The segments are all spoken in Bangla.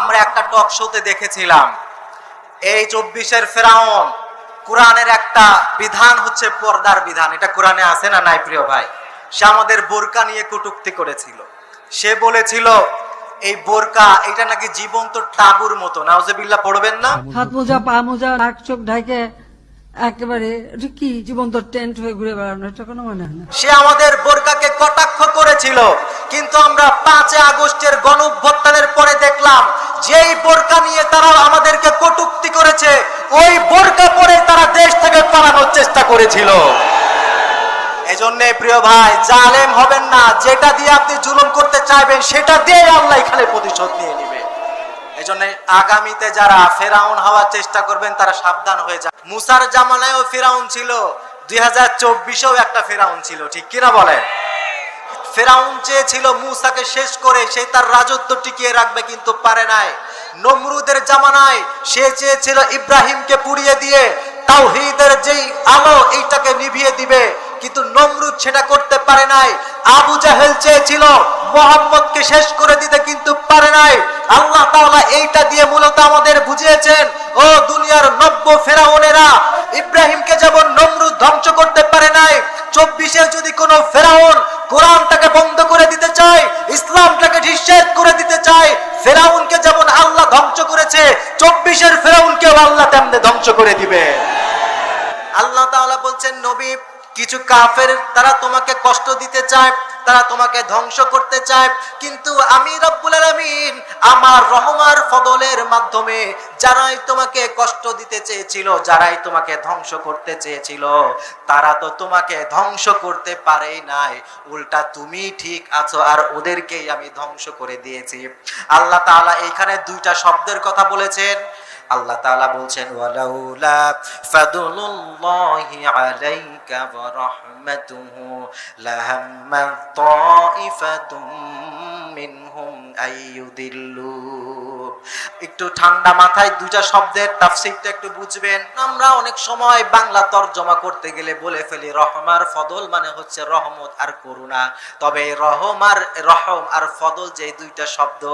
আমরা একটা টক শোতে দেখেছিলাম। এই চব্বিশের ফেরাউন কোরআনের একটা বিধান হচ্ছে পর্দার বিধান। এটা কোরআনে আছে না নাই প্রিয় ভাই? সে আমাদের বোরকা নিয়ে কটুক্তি করেছিল। সে বলেছিল এই বোরকা এটা নাকি জীবন্ত টাবুর মতো। নাউজেবিল্লাহ পড়বেন না? হাত মোজা পা মোজা নাক চোখ ঢাকে একেবারে কি জীবন্ত টেন্ট হয়ে ঘুরে বেড়ানো? এটা কোনো মনে হয় না। সে আমাদের বোরকাকে কটাক্ষ করেছিল কিন্তু আমরা পাঁচে আগস্টের গণ পরে দেখলাম যেই বোরকা নিয়ে তারা আমাদেরকে কটুক্তি করেছে, ওই বোরকা পরে তারা দেশ থেকে পালানোর চেষ্টা করেছিল। এজন্য প্রিয় ভাই, জালেম হবেন না, যেটা দিয়ে আপনি জুলুম করতে চাইবেন, সেটা দিয়ে আল্লাহ এখানে প্রতিশোধ নিয়ে নেবে। এই জন্য আগামীতে যারা ফেরাউন হওয়ার চেষ্টা করবেন, তারা সাবধান হয়ে যান। মুসার জামানায়ও ফেরাউন ছিল, দুই হাজার চব্বিশেও একটা ফেরাউন ছিল, ঠিক কিনা বলেন? ফেরাউন চেয়েছিল মুসাকে শেষ করে, সে তার রাজত্ব টিকিয়ে রাখবে কিন্তু পারে নাই। নমরুদের জামানায় সে চেয়েছিল ইব্রাহিমকে পুড়িয়ে দিয়ে, তাওহীদের যেই আলো এইটাকে নিভিয়ে দিবে, কিন্তু নমরুদ সেটা করতে পারে নাই। আবু জাহেল চেয়েছিল মোহাম্মদকে শেষ করে দিতে কিন্তু পারে নাই। আল্লাহ তাআলা এইটা দিয়ে মূলত আমাদের বুঝিয়েছেন, ও দুনিয়ার নব্য ফেরাউনেরা, ইব্রাহিমকে যেমন নমরুদ ধ্বংস করতে পারে নাই চব্বিশে যদি কোনো ফেরাউন কোরআনটাকে বন্ধ করে দিতে চায়, ইসলামটাকে নিষেধ করে দিতে চায়, ফেরাউনকে যেমন আল্লাহ ধ্বংস করেছে, চব্বিশের ফেরাউনকেও আল্লাহ তেমনি ধ্বংস করে দিবে। আল্লাহ তাআলা বলছেন, নবী কিছু কাফের, তারা তোমাকে কষ্ট দিতে চায়, তারা তোমাকে ধ্বংস করতে চায়। কিন্তু আমি রব্বুল আলামিন আমার রহমার ফদলের মাধ্যমে যারাই তোমাকে কষ্ট দিতে চেয়েছিল, যারাই তোমাকে ধ্বংস করতে চেয়েছিল, তারা তো তোমাকে ধ্বংস করতে পারেই নাই। উল্টা তুমি ঠিক আছো আর ওদেরকেই আমি ধ্বংস করে দিয়েছি। আল্লাহ তাআলা এইখানে দুইটা শব্দের কথা বলেছেন। আল্লাহ তাআলা বলছেন মিনহুম আইয়ুদিল্লু। একটু ঠান্ডা মাথায় দুইটা শব্দের তাফসীরটা একটু বুঝবেন। আমরা অনেক সময় বাংলা তরজমা করতে গেলে বলে ফেলি, রহমার ফদল মানে হচ্ছে রহমত আর করুণা। তবে রহমার, রহম আর ফদল যে দুইটা শব্দ,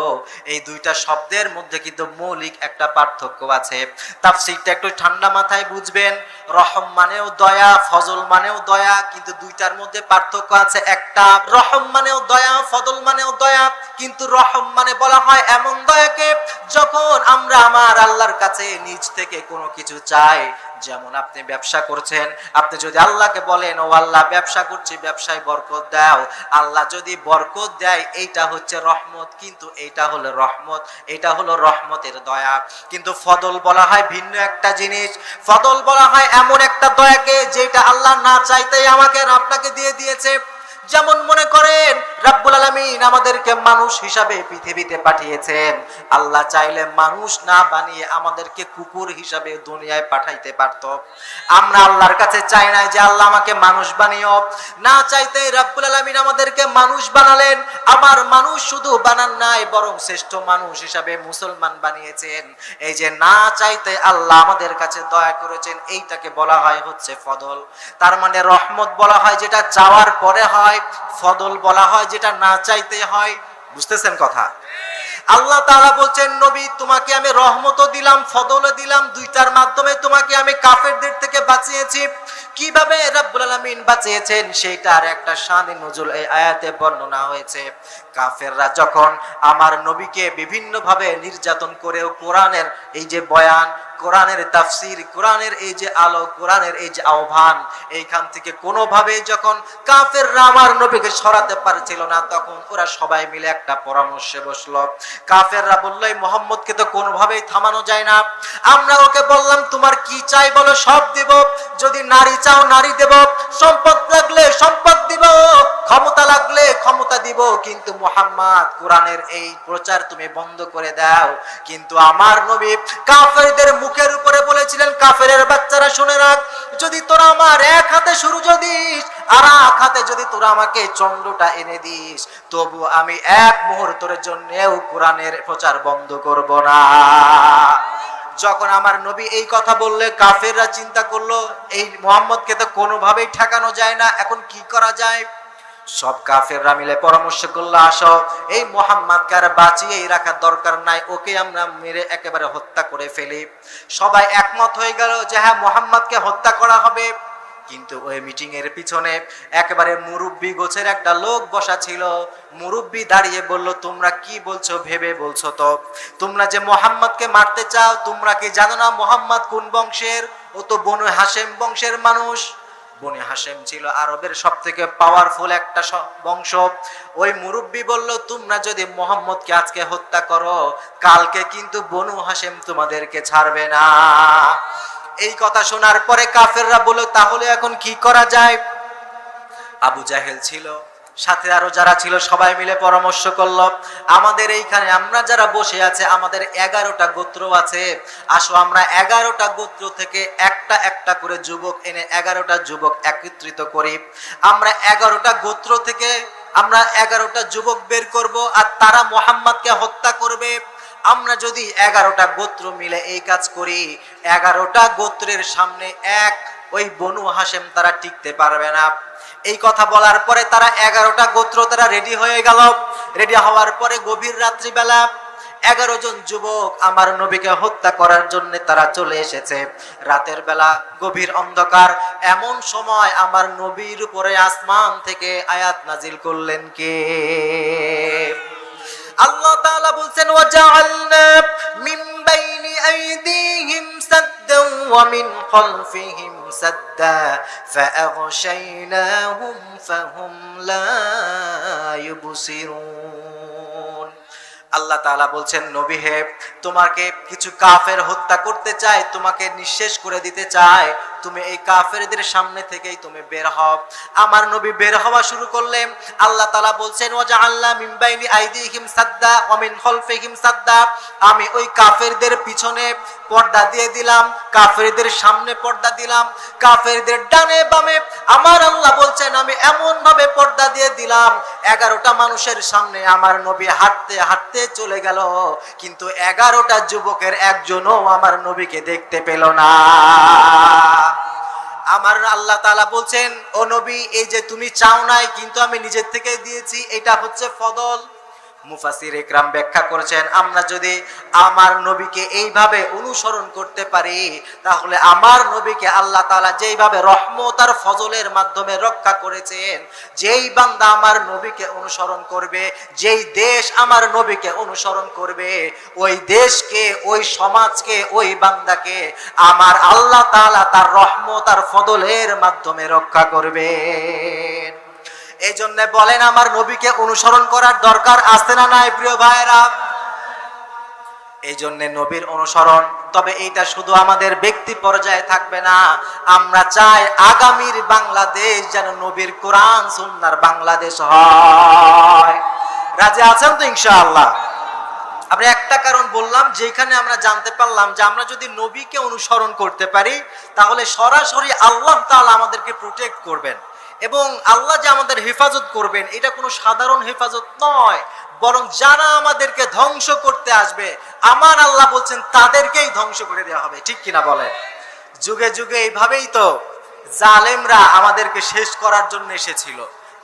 এই দুইটা শব্দের মধ্যে কিন্তু মৌলিক একটা পার্থক্য আছে। তাফসিরটা একটু ঠান্ডা মাথায় বুঝবেন। রহম মানেও দয়া, ফজল মানেও দয়া, কিন্তু দুইটার মধ্যে পার্থক্য আছে একটা। রহম মানেও দয়া, ফজল মানেও দয়া, কিন্তু রহম মানে বলা হয় এমন দয়াকে যখন আমরা আমার আল্লাহর কাছে নিজ থেকে কোনো কিছু চাই। যেমন আপনি ব্যবসা করছেন, আপনি যদি আল্লাহকে বলেন, ও আল্লাহ, ব্যবসা করছি, ব্যবসায় বরকত দাও। আল্লাহ যদি বরকত দেয়, এইটা হচ্ছে রহমত, কিন্তু এইটা হলো রহমত এটা হলো রহমতের দয়া। কিন্তু ফদল বলা হয় ভিন্ন একটা জিনিস। ফদল বলা হয় এমন একটা দয়াকে যেটা আল্লাহ না চাইতেই আমাকে আপনাকে দিয়ে দিয়েছে। যেমন মনে করেন রাব্বুল আলামিন আমাদেরকে মানুষ হিসাবে পৃথিবীতে পাঠিয়েছেন। আল্লাহ চাইলে মানুষ না বানিয়ে আমাদেরকে কুকুর হিসাবে দুনিয়ায় পাঠাইতে পারত। আমরা আল্লাহর কাছে চাই না যে আল্লাহ আমাকে মানুষ বানিও। না চাইতে রাব্বুল আলামিন আমাদেরকে মানুষ বানালেন। আবার মানুষ শুধু বানান নাই, বরং শ্রেষ্ঠ মানুষ হিসাবে মুসলমান বানিয়েছেন। এই যে না চাইতে আল্লাহ আমাদের কাছে দয়া করেছেন, এইটাকে বলা হয় হচ্ছে ফদল। তার মানে রহমত বলা হয়, যেটা চাওয়ার পরে হয়, ফদল বলা হয় যেটা না চাইতে হয়, বুঝতেছেন কথা? আল্লাহ তাআলা বলছেন, নবী, তোমাকে আমি রহমতও দিলাম, ফদলও দিলাম, দুইটার মাধ্যমে তোমাকে আমি কাফেরদের থেকে বাঁচিয়েছি। কীভাবে রাব্বুল আলামিন বাঁচিয়েছেন? সেইটার একটা শানে নজুল এই আয়াতে বর্ণনা হয়েছে। কাফেররা যখন আমার নবীকে বিভিন্নভাবে নির্যাতন করেও কোরআনের এই যে বয়ান কোরআনের তাফসির, কোরআনের এই যে আলো, কোরআনের এই যে আহ্বান, এইখান থেকে কোনোভাবে যখন কাফেররা আমার নবীকে সরাতে পারছিল না, তখন ওরা সবাই মিলে একটা পরামর্শে বসল। কাফেররা বলল, এই মোহাম্মদকে তো কোনোভাবেই থামানো যায় না। আমরা ওকে বললাম, তোমার কি চাই বলো, সব দিব। যদি নারী চাও, নারী দেব। সম্পদ লাগলে সম্পদ দিব, ক্ষমতা লাগলে ক্ষমতা দিব। কিন্তু মোহাম্মদ, কোরআনের এই প্রচার তুমি বন্ধ করে দাও। কিন্তু আমার নবী কাফেরদের মুখের উপরে বলেছিলেন, কাফেরের বাচ্চারা শুনে রাখ, যদি তোরা আমার এক হাতে শুরু দিস আর এক হাতে যদি তোরা আমাকে চন্দ্রটা এনে দিস, তবু আমি এক মুহূর্তের জন্যেও কোরআনের প্রচার বন্ধ করব না। যখন আমার নবী এই কথা বললে, কাফেররা চিন্তা করল, এই মোহাম্মদকে তো কোনোভাবেই ঠেকানো যায় না, এখন কি করা যায়? সব কাফেররা মিলে পরামর্শ করল, আসো, এই মোহাম্মদকে আর বাঁচিয়েই রাখার দরকার নাই, ওকে আমরা মেরে একেবারে হত্যা করে ফেলি। সবাই একমত হয়ে গেল যে হ্যাঁ মোহাম্মদকে হত্যা করা হবে। কিন্তু ওই মিটিং এর পিছনে একেবারে মুরব্বী গোছের একটা লোক বসা ছিল। মুরব্বী দাঁড়িয়ে বলল, তোমরা কি বলছো, ভেবে বলছো তো? তোমরা যে মোহাম্মদকে মারতে চাও, তোমরা কি জানো না মোহাম্মদ কোন বংশের? ও তো বনু হাসেম বংশের মানুষ। বনি হাসেম ছিল আরবের সব থেকে পাওয়ারফুল একটা বংশ। ওই মুরব্বী বলল, তোমরা যদি মোহাম্মদকে আজকে হত্যা করো, কালকে কিন্তু বনু হাসেম তোমাদেরকে ছাড়বে না। এই কথা শোনার পরে কাফেররা বলল, তাহলে এখন কি করা যায়? আবু জাহেল ছিল সাথে আরও যারা ছিল, সবাই মিলে পরামর্শ করল, আমাদের এইখানে আমরা যারা বসে আছে, আমাদের এগারোটা গোত্র আছে। আসো, আমরা এগারোটা গোত্র থেকে একটা একটা করে যুবক এনে এগারোটা যুবক একত্রিত করি। আমরা এগারোটা গোত্র থেকে আমরা এগারোটা যুবক বের করব, আর তারা মোহাম্মদকে হত্যা করবে। আমরা যদি এগারোটা গোত্র মিলে এই কাজ করি, এগারোটা গোত্রের সামনে এক ওই বনু হাসেম তারা টিকতে পারবে না। এই কথা বলার পরে তারা এগারোটা গোত্র তারা রেডি হয়ে গেল। রেডি হওয়ার পরে গভীর রাত্রিবেলা এগারো জন যুবক আমার নবীকে হত্যা করার জন্য তারা চলে এসেছে। রাতের বেলা গভীর অন্ধকার, এমন সময় আমার নবীর উপরে আসমান থেকে আয়াত নাজিল করলেন কে? আল্লাহ তাআলা বলছেন, ওয়াজআলনা মিন বাইনি আইদিহিম সাদ্দান ওয়া মিন খালফিহিম সাদ্দা, ফাআগশাইনাহুম ফাহুম লা ইউবসিরুন আল্লাহ তাআলা বলছেন, নবী হে, তোমাকে কিছু কাফের হত্যা করতে চায়, তোমাকে নিঃশেষ করে দিতে চায় তুমি এই কাফেরদের সামনে থেকেই তুমি বের হও। আমার নবী বের হওয়া শুরু করলেন। আল্লাহ তাআলা বলছেন ওয়া জাআলনা মিন বাইনি আইদিহিম সাদ্দা ওয়া মিন খালফিহিম সাদ্দা। আমি ওই কাফেরদের পিছনে পর্দা দিয়ে দিলাম, কাফেরদের সামনে পর্দা দিলাম, কাফেরদের ডানে বামে। আমার আল্লাহ বলছেন, আমি এমন ভাবে পর্দা দিয়ে দিলাম, এগারোটা মানুষের সামনে আমার নবী হাঁটতে হাঁটতে চলে গেল, কিন্তু এগারোটা যুবকের একজনও আমার নবীকে দেখতে পেল না। আমার আল্লাহ তালা বলছেন, ও নবী, এই যে তুমি চাও নাই, কিন্তু আমি নিজের থেকে দিয়েছি, এটা হচ্ছে ফদল। মুফাসির একরাম ব্যাখ্যা করেছেন, আমরা যদি আমার নবীকে এইভাবে অনুসরণ করতে পারি, তাহলে আমার নবীকে আল্লাহ তালা যেইভাবে রহমত আর ফজলের মাধ্যমে রক্ষা করেছেন, যেই বান্দা আমার নবীকে অনুসরণ করবে, যেই দেশ আমার নবীকে অনুসরণ করবে, ওই দেশকে, ওই সমাজকে, ওই বান্দাকে আমার আল্লাহ তাআলা তার রহমত আর ফদলের মাধ্যমে রক্ষা করবেন এই জন্য বলেন, আমার নবীকে অনুসরণ করার দরকার আছে না নাই, প্রিয় ভাইরা এই জন্য নবীর অনুসরণ, তবে এইটা শুধু আমাদের ব্যক্তি পর্যায়ে থাকবে না। আমরা চাই আগামীর বাংলাদেশ যেন নবীর কোরআন, সুন্নার বাংলাদেশ হয়। রাজে আছেন তো ইনশাআল্লাহ? আমরা একটা কারণ বললাম, যেখানে আমরা জানতে পারলাম যে আমরা যদি নবীকে অনুসরণ করতে পারি, তাহলে সরাসরি আল্লাহ তাআলা আমাদেরকে প্রোটেক্ট করবেন। এবং আল্লাহ যে আমাদের হেফাজত করবেন, এটা কোনো সাধারণ হেফাজত নয়। বরং যারা আমাদেরকে ধ্বংস করতে আসবে, আমার আল্লাহ বলছেন তাদেরকেই ধ্বংস করে দেওয়া হবে। ঠিক কিনা বলেন? যুগে যুগে এইভাবেই তো জালেমরা আমাদেরকে শেষ করার জন্য এসেছিল।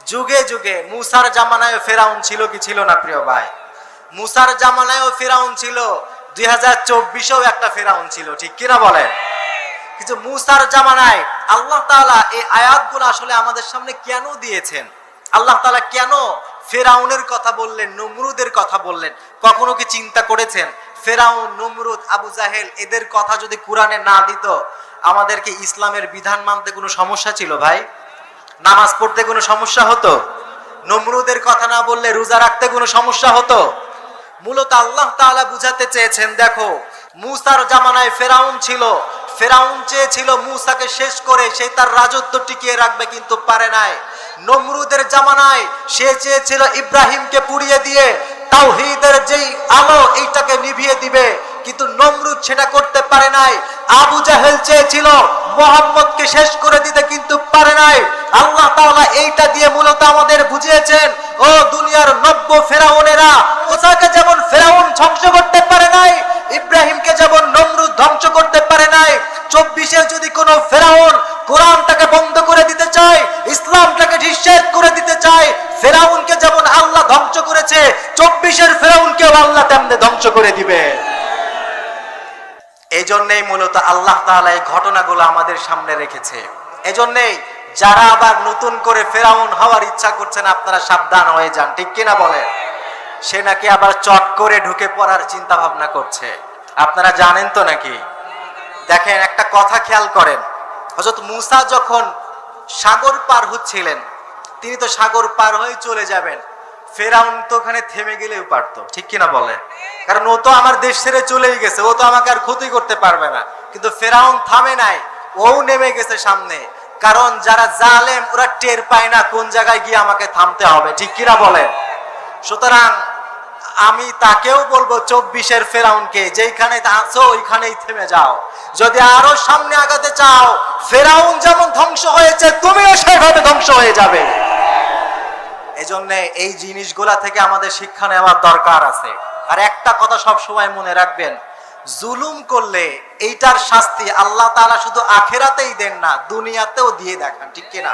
যুগে যুগে মুসার জামানায় ফেরাউন ছিল কি ছিল না, প্রিয় ভাই? মুসার জামানায়ও ফেরাউন ছিল, দুই হাজার চব্বিশেও একটা ফেরাউন ছিল, ঠিক কিনা বলেন? কিন্তু মুসার জামানায় আল্লাহ তাআলা এই আয়াতগুলো আসলে আমাদের সামনে কেন দিয়েছেন? আল্লাহ তাআলা কেন ফেরাউনের কথা বললেন, নমরুদের কথা বললেন? কখনো কি চিন্তা করেছেন? ফেরাউন, নমরুদ, আবু জাহেল, এদের কথা যদি কোরআনে না দিত, আমাদেরকে ইসলামের বিধান মানতে কোনো সমস্যা ছিল ভাই? নামাজ পড়তে কোনো সমস্যা হতো? নমরুদের কথা না বললে রোজা রাখতে কোনো সমস্যা হতো? মূলত আল্লাহ তাআলা বুঝাতে চেয়েছেন, দেখো, মুসার জামানায় ফেরাউন ছিল ফেরাউন চেয়েছিল মুসাকে শেষ করে, সে তার রাজত্ব টিকিয়ে রাখবে কিন্তু পারে নাই। নমরুদের জামানায় সে চেয়েছিল ইব্রাহিমকে পুড়িয়ে দিয়ে, তাওহীদের যেই আলো এইটাকে নিভিয়ে দিবে, কিন্তু নমরুদ সেটা করতে পারে নাই। আবু জাহেল চেয়েছিল মোহাম্মদকে শেষ করে দিতে কিন্তু পারে নাই। আল্লাহ তাআলা এইটা দিয়ে মূলত আমাদের বুঝিয়েছেন, ও দুনিয়ার নব্য ফেরাউনেরা ওসাকে যেমন ফেরাউন ধ্বংস চব্বিশে যদি কোনো ফেরাউন কোরআনটাকে বন্ধ করে দিতে চায়, ইসলামটাকে নিঃশেষ করে দিতে চায়, ফেরাউনকে যেমন আল্লাহ ধ্বংস করেছে, চব্বিশের ফেরাউনকেও আল্লাহ তেমনি ধ্বংস করে দিবে। এই জন্যই মূলত আল্লাহ তাআলা এই ঘটনাগুলো আমাদের সামনে রেখেছে। এজন্যই যারা আবার নতুন করে ফেরাউন হওয়ার ইচ্ছা করছেন, আপনারা সাবধান হয়ে যান, ঠিক কিনা বলেন? সে নাকি আবার চট করে ঢুকে পড়ার চিন্তা ভাবনা করছে। আপনারা জানেন তো নাকি? দেখেন, একটা কথা খেয়াল করেন। হযরত মুসা যখন সাগর পার হচ্ছিলেন, তিনি তো সাগর পার হয়ে চলে যাবেন। ফেরাউন তো ওখানে থেমে গেলেও পারতো, ঠিক কিনা বলেন কারণ ও তো আমার দেশ ছেড়ে চলেই গেছে, ও তো আমাকে আর ক্ষতি করতে পারবে না। কিন্তু ফেরাউন থামে নাই, ও নেমে গেছে সামনে। কারণ যারা জালেম, ওরা টের পায় না কোন জায়গায় গিয়ে আমাকে থামতে হবে, ঠিক কিনা বলেন সুতরাং আমি তাকেও বলব চব্বিশের ফেরাউনকে যেখানে আছো ওইখানেই থেমে যাও। যদি আরও সামনে আগাতে চাও, ফেরাউন যেমন ধ্বংস হয়েছে, তুমিও সেভাবে ধ্বংস হয়ে যাবে। এজন্য এই জিনিসগুলা থেকে আমাদের শিক্ষা নেওয়ার দরকার আছে। আর একটা কথা সব সময় মনে রাখবেন, জুলুম করলে এইটার শাস্তি আল্লাহ তাআলা শুধু আখেরাতেই দেন না, দুনিয়াতেও দিয়ে দেখান, ঠিক কিনা?